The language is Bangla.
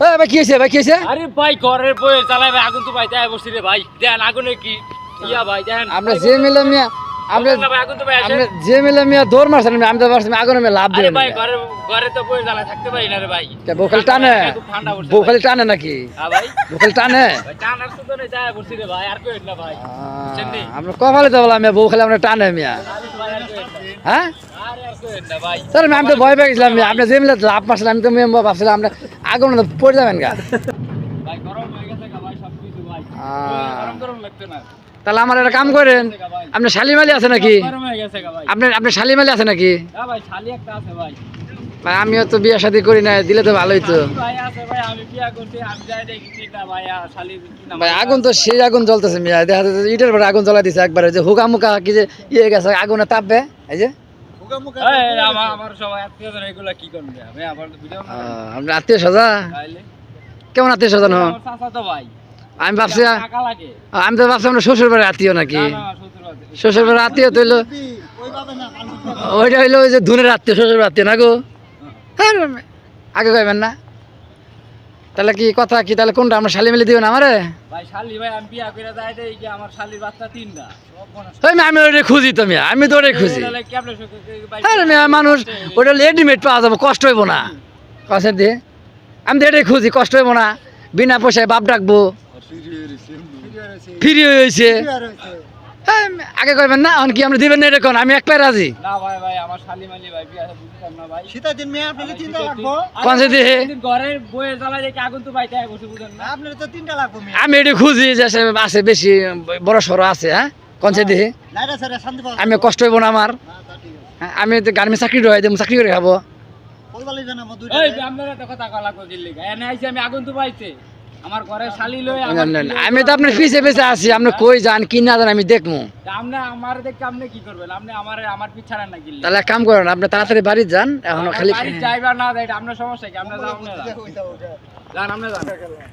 এ ভাই কি হয়েছে ভাই কি হয়েছে? আরে ভাই ঘরের বয়ে চালাই ভাই আগুন তো ভাই দেয় বসছি রে ভাই। দেন আগুনে কি? ইয়া ভাই দেন। আমরা যে মিলে মিয়া আমরা যে মিলে মিয়া দৌড় মারছেন আমি তো আগুনে মিয়া লাভ আরে দিবেন ভাই ঘরে ঘরে তো বয়ে জ্বালা থাকতে পারি না রে ভাই। বউখালি টানে? নাকি? হ্যাঁ ভাই। টানে? ভাই টানার তো নেই যায় বসছি রে ভাই আর কই না ভাই। আমরা কপালে তো বললাম বউখালি আমরা টানে মিয়া। হ্যাঁ? স্যার আমি তো ভয় আপনি লাভ মারছিলাম আমি তো মেয়ে ভাবছিলাম পড়ে যাবেন গা। তাহলে আমার একটা কাম করেন শালিমালি আছে নাকি? ভাই আপনার শালিমালি আছে নাকি? ভাই, আমিও তো বিয়ে শাদি করি না দিলে তো ভালোই তো। ভাই, আগুন তো সেই আগুন জ্বলতেছে মিয়া। দেখা যাচ্ছে ইটের পরে আগুন জ্বলা দিছে একবারে, যে হুকা মুকা কি যে ইয়ে গেছে, আগুনে তাপবে, এই যে। এই, আমার আমার সবাই আত্মীয়জন এগুলা কি করবে? আমি আবার তো ভিডিও আহ, আপনার আত্মীয় সাজা কেমন আত্মীয় স্বজন হন? আমার চাচা তো ভাই। আমি ভাবছি আমি তো ভাবছি আমরা শ্বশুর বাড়ির আত্মীয় নাকি? না, না, শ্বশুর বাড়ির আত্মীয় তো হইল ওইটা হইল ওই যে ধুনের আত্মীয় শ্বশুর আত্মীয় না গো? হ্যাঁ, আগে কইবেন না। তাহলে কি কথা কি? তাহলে কোনটা? আমরা শালি মিলে দিবেন আমারে? ভাই শালি ভাই আমি বিয়া করে যাই দেই কি আমার শালির বাচ্চা তিনটা। সব মেয়ে, আমি ওটা খুঁজি তো মিয়া আমি তো ওটাই খুঁজি। তাহলে কেমনে হ্যাঁ মানুষ ওটা রেডিমেড পাওয়া যাবে কষ্ট হইব না। কাছে দিয়ে আমি তো এটাই খুঁজি কষ্ট হইব না। বিনা পয়সায় বাপ ডাকবো। ফ্রি হয়েছে হ্যাঁ, আগে কইবেন না এখন কি আমরা দিবেন না এরকম আমি একলাই রাজি। না ভাই ভাই আমার শালি মালি ভাই বিয়া বুঝতাম না ভাই। শীতের দিন মেয়ে আপনাদের তিনটা লাগবো কোন সে ঘরের বইয়ে জ্বালা দেখে আগুন তো ভাই বসে বুঝেন না। আপনার তো তিনটা লাগবো আমি এটি খুঁজি যে আছে বেশি বড় সড়ো আছে হ্যাঁ? কোন সে দিয়ে লাইটা স্যার শান্তি পাওয়া আমি কষ্ট হইব না আমার। হ্যাঁ, আমি তো চাকরি রয়ে দেবো চাকরি করে খাব। আপনারা তো কথা কলা এনে আইছি আমি আগুন তো পাইছে আমার ঘরে শালি লই আমি তো আপনার পিছে পিছে আছি আপনি কই যান কি না যান আমি দেখব। আপনি আমার দেখে আপনি কি করবেন? আপনি আমার আমার পিছাড়া না গিল্লি তাহলে কাম করেন আপনি তাড়াতাড়ি বাড়ি যান এখন খালি বাড়ি যাইবার না যাই আপনার সমস্যা কি? যান যান।